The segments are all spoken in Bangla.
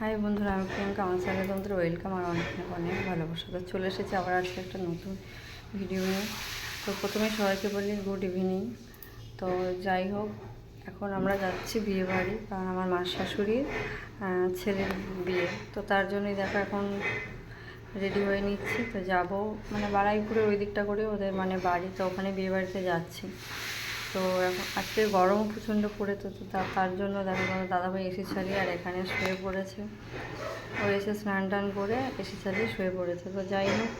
হাই বন্ধুরা, আমি প্রিয়াঙ্কা আমার চ্যানেলে তোমাদের ওয়েলকাম আর অনেক অনেক ভালোবাসা। তো চলে এসেছি আবার আজকে একটা নতুন ভিডিও নিয়ে। তো প্রথমে সবাইকে বলি গুড ইভিনিং তো যাই হোক, এখন আমরা যাচ্ছি বিয়ে বাড়ি, কারণ আমার মার শাশুড়ির ছেলের বিয়ে। তো তার জন্যই দেখো এখন রেডি হয়ে নিচ্ছি। তো যাব মানে বাড়াইপুরের ওই দিকটা করে ওদের মানে বাড়ি। তো ওখানে বিয়ে বাড়িতে যাচ্ছি। তো এখন আজকে গরম প্রচণ্ড পড়ে তো তার জন্য দেখো তোমার দাদাভাই এসি চালিয়ে আর এখানে শুয়ে পড়েছে। ও এসে স্নান টান করে এসি চালিয়ে শুয়ে পড়েছে। তো যাই হোক,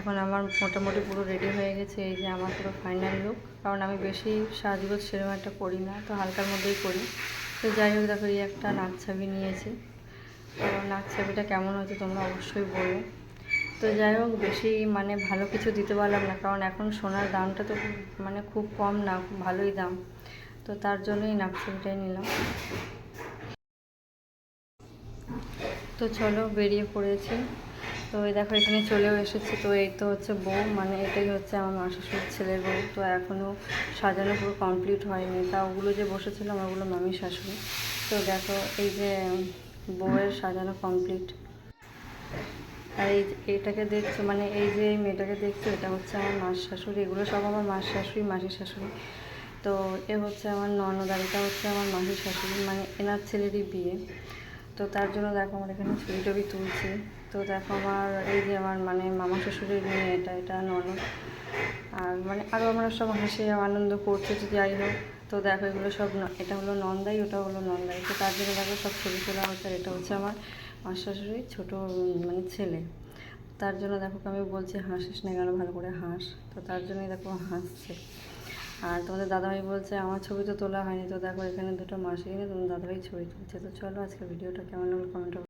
এখন আমার মোটামুটি পুরো রেডি হয়ে গেছে। এই যে আমার পুরো ফাইনাল লুক কারণ আমি বেশি সাজগোজ সেরকম একটা করি না, তো হালকার মধ্যেই করি। তো যাই হোক, দেখো এই একটা নাক ছাবি নিয়েছি। তো নাক ছাবিটা কেমন হয়েছে তোমরা অবশ্যই বলো। তো যাই হোক, বেশি মানে ভালো কিছু দিতে পারলাম না, কারণ এখন সোনার দামটা তো মানে খুব কম না ভালোই দাম। তো তার জন্যই নাকছবিটাই নিলাম। তো চলো বেরিয়ে পড়েছি। তো এই দেখো, এখানে চলেও এসেছি। তো এই তো হচ্ছে বউ মানে এটাই হচ্ছে আমার মা শ্বশুর ছেলের বউ। তো এখনও সাজানো পুরো কমপ্লিট হয়নি। তা ওগুলো যে বসেছিলাম, ওগুলো মামি শাশুড়ি। তো দেখো, এই যে বউয়ের সাজানো কমপ্লিট আর এই এটাকে দেখছ মানে এই যে এই মেয়েটাকে দেখছ, এটা হচ্ছে আমার মার শাশুড়ি এগুলো সব আমার মাস শাশুড়ি মাসির শাশুড়ি তো এ হচ্ছে আমার ননদ আর এটা হচ্ছে আমার মাসির শাশুড়ি মানে এনার ছেলেরই বিয়ে। তো তার জন্য দেখো আমার এখানে ছবি টবি তুলছি। তো দেখো আমার, এই যে আমার মানে মামা শ্বশুরের মেয়ে এটা এটা ননদ। আর মানে আরও আমরা সব হেসে আনন্দ করছে যে যাই হোক। তো দেখো এগুলো সব এটা হলো নন্দাই, ওটা হলো নন্দাই। তো তার জন্য দেখো সব ছবি তোলা হচ্ছে আর এটা হচ্ছে আমার মার শাশুড়ি ছোটো মানে ছেলে। তার জন্য দেখো আমি বলছি হাসিস না কেন ভালো করে হাঁস। তো তার জন্যই দেখো হাসছে। আর তোমাদের দাদাভাই বলছে, আমার ছবি তো তোলা হয়নি। তো দেখো এখানে দুটো মাসে কিনে তোমার দাদাভাই ছবি তুলছে। তো চলো আজকে ভিডিওটা কেমন লাগল কমেন্ট